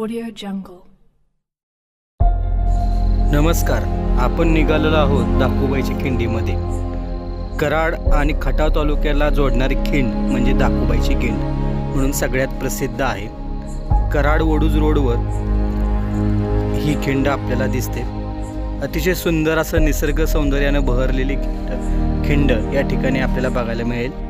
Audio जंगल नमस्कार आपण निघालेलो आहोत दाखूबाईच्या खिंडीमध्ये. कराड आणि खटाव तालुक्याला जोडणारी खिंड म्हणजे दाखुबाईची खिंड म्हणून सगळ्यात प्रसिद्ध आहे. कराड वडूज रोडवर ही खिंड आपल्याला दिसते. अतिशय सुंदर असं निसर्ग सौंदर्यानं बहरलेली खिंड खिंड या ठिकाणी आपल्याला बघायला मिळेल.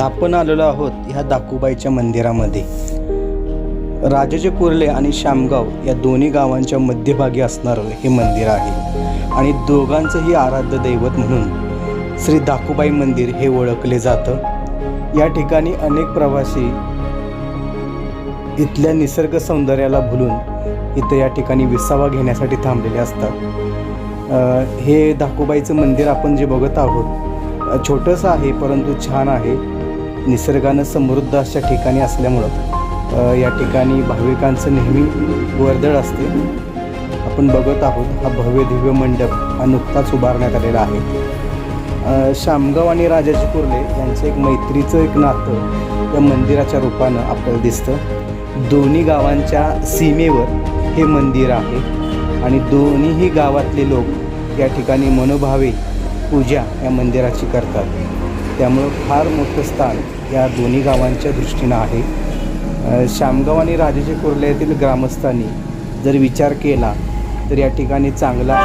आपण आलेलो आहोत ह्या दाकूबाईच्या मंदिरामध्ये. राजाचे कुर्ले आणि शामगाव या दोन्ही गावांच्या मध्यभागी असणारं हे मंदिर आहे. आणि दोघांचंही आराध्य दैवत म्हणून श्री दाकूबाई मंदिर हे ओळखले जातं. या ठिकाणी अनेक प्रवासी इथल्या निसर्ग सौंदर्याला भुलून इथं या ठिकाणी विसावा घेण्यासाठी थांबलेले असतात. हे दाकूबाईचं मंदिर आपण जे बघत आहोत छोटंसं आहे परंतु छान आहे. निसर्गानं समृद्ध अशा ठिकाणी असल्यामुळं या ठिकाणी भाविकांचं नेहमी वर्दळ असते. आपण बघत आहोत हा भव्य दिव्य मंडप हा नुकताच उभारण्यात आलेला आहे. शामगाव आणि राजाजी कुर्ले यांचं एक मैत्रीचं एक नातं या मंदिराच्या रूपानं आपल्याला दिसतं. दोन्ही गावांच्या सीमेवर हे मंदिर आहे आणि दोन्हीही गावातले लोक या ठिकाणी मनोभावे पूजा या मंदिराची करतात. त्यामुळं फार मोठं स्थान या दोन्ही गावांच्या दृष्टीनं आहे. शामगाव आणि राजाजी कुर्ला येथील ग्रामस्थांनी जर विचार केला तर या ठिकाणी चांगला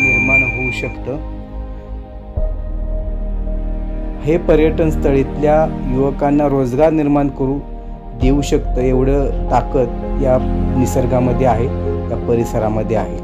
निर्माण होऊ शकतं. हे पर्यटन स्थळ इथल्या युवकांना रोजगार निर्माण करू देऊ शकतं एवढं ताकद या निसर्गामध्ये आहे या परिसरामध्ये आहे.